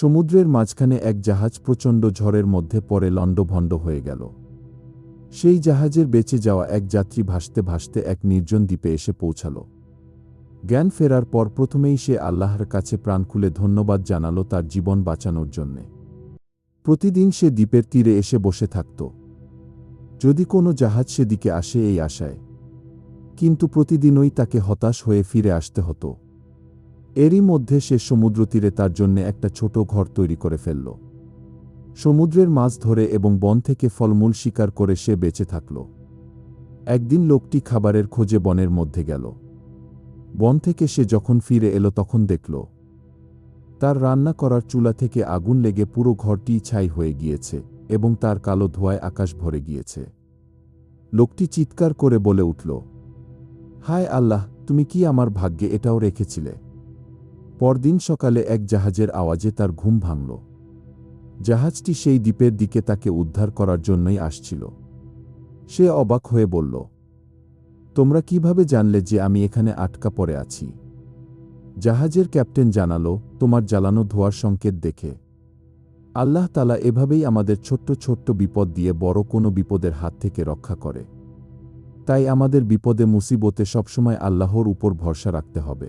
সমুদ্রের মাঝখানে এক জাহাজ প্রচণ্ড ঝড়ের মধ্যে পরে লণ্ডভণ্ড হয়ে গেল। সেই জাহাজের বেঁচে যাওয়া এক যাত্রী ভাসতে ভাসতে এক নির্জন দ্বীপে এসে পৌঁছাল। জ্ঞান ফেরার পর প্রথমেই সে আল্লাহর কাছে প্রাণ খুলে ধন্যবাদ জানাল তার জীবন বাঁচানোর জন্যে। প্রতিদিন সে দ্বীপের তীরে এসে বসে থাকত। যদি কোনো জাহাজ সেদিকে আসে এই আশায়। কিন্তু প্রতিদিনই তাকে হতাশ হয়ে ফিরে আসতে হতো। এরই মধ্যে সে সমুদ্রতীরে তার জন্য একটা ছোট ঘর তৈরি করে ফেলল। সমুদ্রের মাছ ধরে এবং বন থেকে ফলমূল শিকার করে সে বেঁচে থাকল। একদিন লোকটি খাবারের খোঁজে বনের মধ্যে গেল। বন থেকে সে যখন ফিরে এলো তখন দেখল, তার রান্না করার চুলা থেকে আগুন লেগে পুরো ঘরটি ছাই হয়ে গিয়েছে এবং তার কালো ধোঁয়ায় আকাশ ভরে গিয়েছে। লোকটি চিৎকার করে বলে উঠল, হায় আল্লাহ, তুমি কি আমার ভাগ্যে এটাও রেখেছিলে? পরদিন সকালে এক জাহাজের আওয়াজে তার ঘুম ভাঙল। জাহাজটি সেই দ্বীপের দিকে তাকে উদ্ধার করার জন্যই আসছিল। সে অবাক হয়ে বলল, তোমরা কীভাবে জানলে যে আমি এখানে আটকা পড়ে আছি? জাহাজের ক্যাপ্টেন জানালো, তোমার জ্বালানো ধোয়ার সংকেত দেখে। আল্লাহ তালা এভাবেই আমাদের ছোট্ট ছোট্ট বিপদ দিয়ে বড় কোনো বিপদের হাত থেকে রক্ষা করে। তাই আমাদের বিপদে, মুসিবতে সবসময় আল্লাহর উপর ভরসা রাখতে হবে।